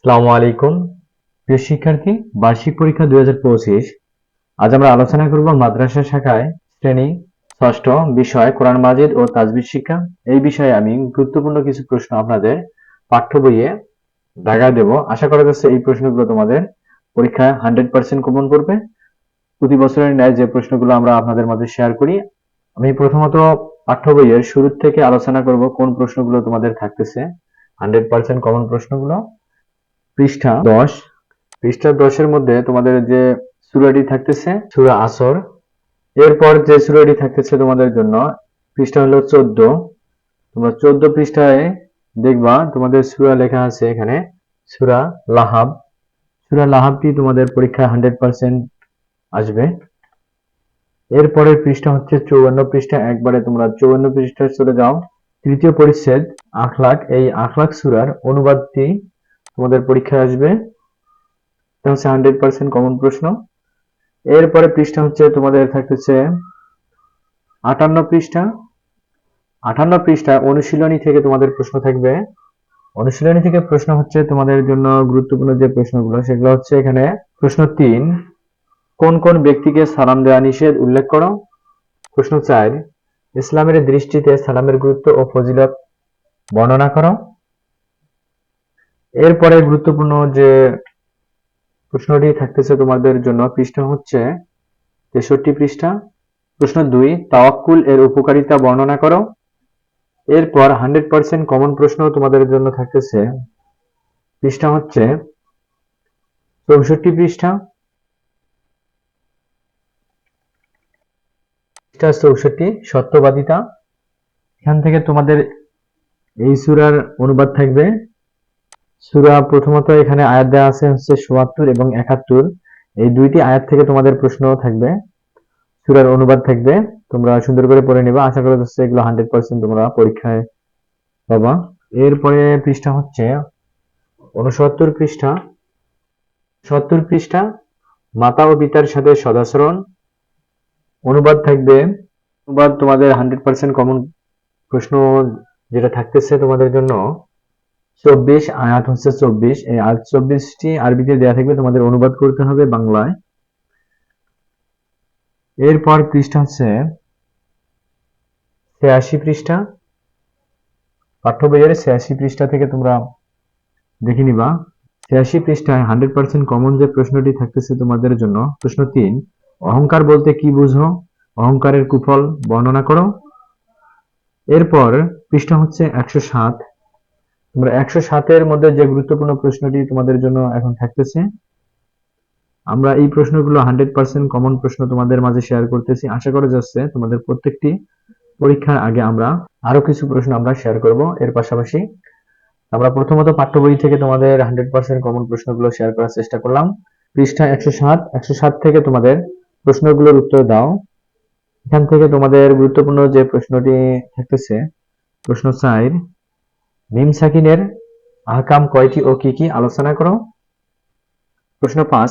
আসসালামু আলাইকুম। প্রিয় শিক্ষার্থী, বার্ষিক পরীক্ষা দুই হাজার পঁচিশ। আজ আমরা আলোচনা করব মাদ্রাসা শাখায় শ্রেণি ষষ্ঠ বিষয় কোরআন মাজিদ ও তাজবির শিক্ষা। এই বিষয়ে আমি গুরুত্বপূর্ণ কিছু প্রশ্ন আপনাদের পাঠ্য বইয়ে দাগা দেব। আশা করা যাচ্ছে এই প্রশ্নগুলো তোমাদের পরীক্ষায় হান্ড্রেড পার্সেন্ট কমন করবে। প্রতি বছরের ন্যায় যে প্রশ্নগুলো আমরা আপনাদের মাঝে শেয়ার করি, আমি প্রথমত পাঠ্য বইয়ের শুরু থেকে আলোচনা করব কোন প্রশ্নগুলো তোমাদের থাকতেছে। হান্ড্রেড পার্সেন্ট কমন প্রশ্নগুলো। পৃষ্ঠা দশ। পৃষ্ঠা দশের মধ্যে তোমাদের যে সুরাটি থাকতেছে সুরা আসর এরপর যে সুরাটি থাকতেছে তোমাদের জন্য পৃষ্ঠা হলো চোদ্দ। তোমরা চোদ্দ পৃষ্ঠায় দেখবা তোমাদের সুরা লেখা আছে এখানে সুরা লাহাব। সুরা লাহাবটি তোমাদের পরীক্ষায় হান্ড্রেড পার্সেন্ট আসবে। এরপরের পৃষ্ঠা হচ্ছে চৌবান্ন পৃষ্ঠা। একবারে তোমরা চৌবান্ন পৃষ্ঠায় চলে যাও। তৃতীয় পরিচ্ছেদ আখলাক। এই আখলাক সুরার অনুবাদটি তোমাদের পরীক্ষায় আসবে। এটা হচ্ছে হান্ড্রেড পার্সেন্ট কমন প্রশ্ন। এরপরে পৃষ্ঠা হচ্ছে তোমাদের থাকতেছে আটান্ন পৃষ্ঠা। আটান্ন পৃষ্ঠা অনুশীলনী থেকে তোমাদের প্রশ্ন থাকবে। অনুশীলনী থেকে প্রশ্ন হচ্ছে তোমাদের জন্য গুরুত্বপূর্ণ যে প্রশ্নগুলো, সেগুলো হচ্ছে এখানে প্রশ্ন তিন। কোন কোন ব্যক্তিকে সালাম দেওয়া নিষেধ? উল্লেখ করো। প্রশ্ন চার, ইসলামের দৃষ্টিতে সালামের গুরুত্ব ও ফজিলত বর্ণনা করো। এরপরে গুরুত্বপূর্ণ যে প্রশ্নটি থাকতেছে তোমাদের জন্য, পৃষ্ঠা হচ্ছে তেষট্টি পৃষ্ঠা। প্রশ্ন দুই, তাওয়াক্কুল এর উপকারিতা বর্ণনা করো। এরপর হান্ড্রেড পার্সেন্ট কমন প্রশ্ন তোমাদের জন্য থাকতেছে। পৃষ্ঠা হচ্ছে চৌষট্টি পৃষ্ঠা। পৃষ্ঠা চৌষট্টি, সত্যবাদিতা। এখান থেকে তোমাদের এই সুরার অনুবাদ থাকবে। সূরা প্রথমত এখানে আয়াত দেওয়া আছে হচ্ছে ৭৪ এবং ৭১ এই দুইটি আয়াত থেকে তোমাদের প্রশ্ন থাকবে, সূরার অনুবাদ থাকবে, তোমরা সুন্দর করে পড়ে নেবা। আশা করা যাচ্ছে এগুলো 100% তোমরা পরীক্ষায় পাবা। এরপরে পৃষ্ঠা হচ্ছে 69 পৃষ্ঠা। 70 পৃষ্ঠা, মাতা ও পিতার সাথে সদাচরণ। অনুবাদ থাকবে, অনুবাদ তোমাদের 100% কমন প্রশ্ন যেটা থাকতেছে তোমাদের জন্য। চব্বিশ আয়াত হচ্ছে চব্বিশ। এই আয়াত চব্বিশটি আরবিতে দেওয়া থাকবে, তোমাদের অনুবাদ করতে হবে বাংলায়। এরপর পৃষ্ঠা হচ্ছে ছিয়াশি পৃষ্ঠা। পাঠ্য বইয়ের ছিয়াশি পৃষ্ঠা থেকে তোমরা দেখে নিবা। ছিয়াশি পৃষ্ঠায় হান্ড্রেড পার্সেন্ট কমন যে প্রশ্নটি থাকতেছে তোমাদের জন্য, প্রশ্ন তিন, অহংকার বলতে কি বুঝো? অহংকারের কুফল বর্ণনা করো। এরপর পৃষ্ঠা হচ্ছে একশো সাত। তোমরা একশো সাতের মধ্যে যে গুরুত্বপূর্ণ প্রশ্নটি তোমাদের জন্য এখন থাকতেছে, আমরা এই প্রশ্নগুলো হান্ড্রেড পার্সেন্ট কমন প্রশ্ন তোমাদের মাঝে শেয়ার করতেছি। আশা করা যাচ্ছে তোমাদের প্রত্যেকটি পরীক্ষার আগে আমরা আরও কিছু প্রশ্ন আমরা শেয়ার করব এর পাশাপাশি। আমরা প্রথমত পাঠ্য বই থেকে তোমাদের হান্ড্রেড পার্সেন্ট কমন প্রশ্নগুলো শেয়ার করার চেষ্টা করলাম। পৃষ্ঠা একশো সাত একশো সাত থেকে তোমাদের প্রশ্নগুলোর উত্তর দাও। এখান থেকে তোমাদের গুরুত্বপূর্ণ যে প্রশ্নটি থাকতেছে, প্রশ্ন চার মিম সাকিনের আহকাম কয়টি ও কি কি আলোচনা করো? প্রশ্ন পাঁচ,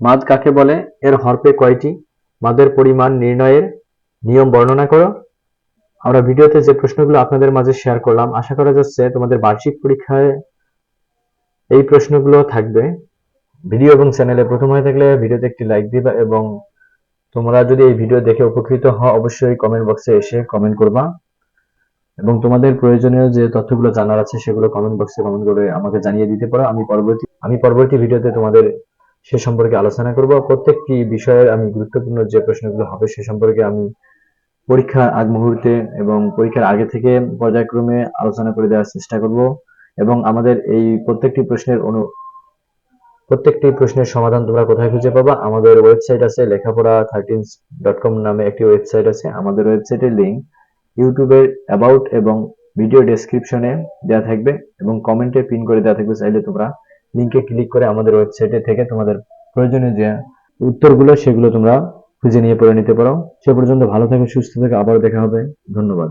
মাদ কাকে বলে? এর হরপে কয়টি? মাদের পরিমাণ নির্ণয়ের নিয়ম বর্ণনা করো। আমরা ভিডিওতে যে প্রশ্নগুলো আপনাদের মাঝে শেয়ার করলাম, আশা করা যাচ্ছে তোমাদের বার্ষিক পরীক্ষায় এই প্রশ্নগুলো থাকবে। ভিডিও এবং চ্যানেলে প্রথম হয়ে থাকলে ভিডিওতে একটি লাইক দিবা এবং তোমরা যদি এই ভিডিও দেখে উপকৃত হও, অবশ্যই কমেন্ট বক্সে এসে কমেন্ট করবা। এবং তোমাদের প্রয়োজনীয় যে তথ্যগুলো জানার আছে, সেগুলো কমেন্ট বক্সে কমেন্ট করে আমাকে জানিয়ে দিতে পারো। আমি পরবর্তী আমি পরবর্তী ভিডিওতে তোমাদের সে সম্পর্কে আলোচনা করব। প্রত্যেকটি বিষয়ের আমি গুরুত্বপূর্ণ যে প্রশ্নগুলো হবে, সে সম্পর্কে আমি পরীক্ষার আগ মুহূর্তে এবং পরীক্ষার আগে থেকে পর্যায়ক্রমে আলোচনা করে দেওয়ার চেষ্টা করব। এবং আমাদের এই প্রত্যেকটি প্রশ্নের অনু, প্রত্যেকটি প্রশ্নের সমাধান তোমরা কোথায় খুঁজে পাবা? আমাদের ওয়েবসাইট আছে লেখাপড়া থার্টিন ডট কম নামে একটি ওয়েবসাইট আছে। আমাদের ওয়েবসাইটের লিঙ্ক ইউটিউবের অ্যাবাউট এবং ভিডিও ডেসক্রিপশনে দেওয়া থাকবে এবং কমেন্টে পিন করে দেওয়া থাকবে চাইলে তোমরা লিঙ্কে ক্লিক করে আমাদের ওয়েবসাইটে থেকে তোমাদের প্রয়োজনীয় যে উত্তরগুলো সেগুলো তোমরা খুঁজে নিয়ে পড়ে নিতে পারো। সে পর্যন্ত ভালো থাকে, সুস্থ থাকে আবার দেখা হবে। ধন্যবাদ।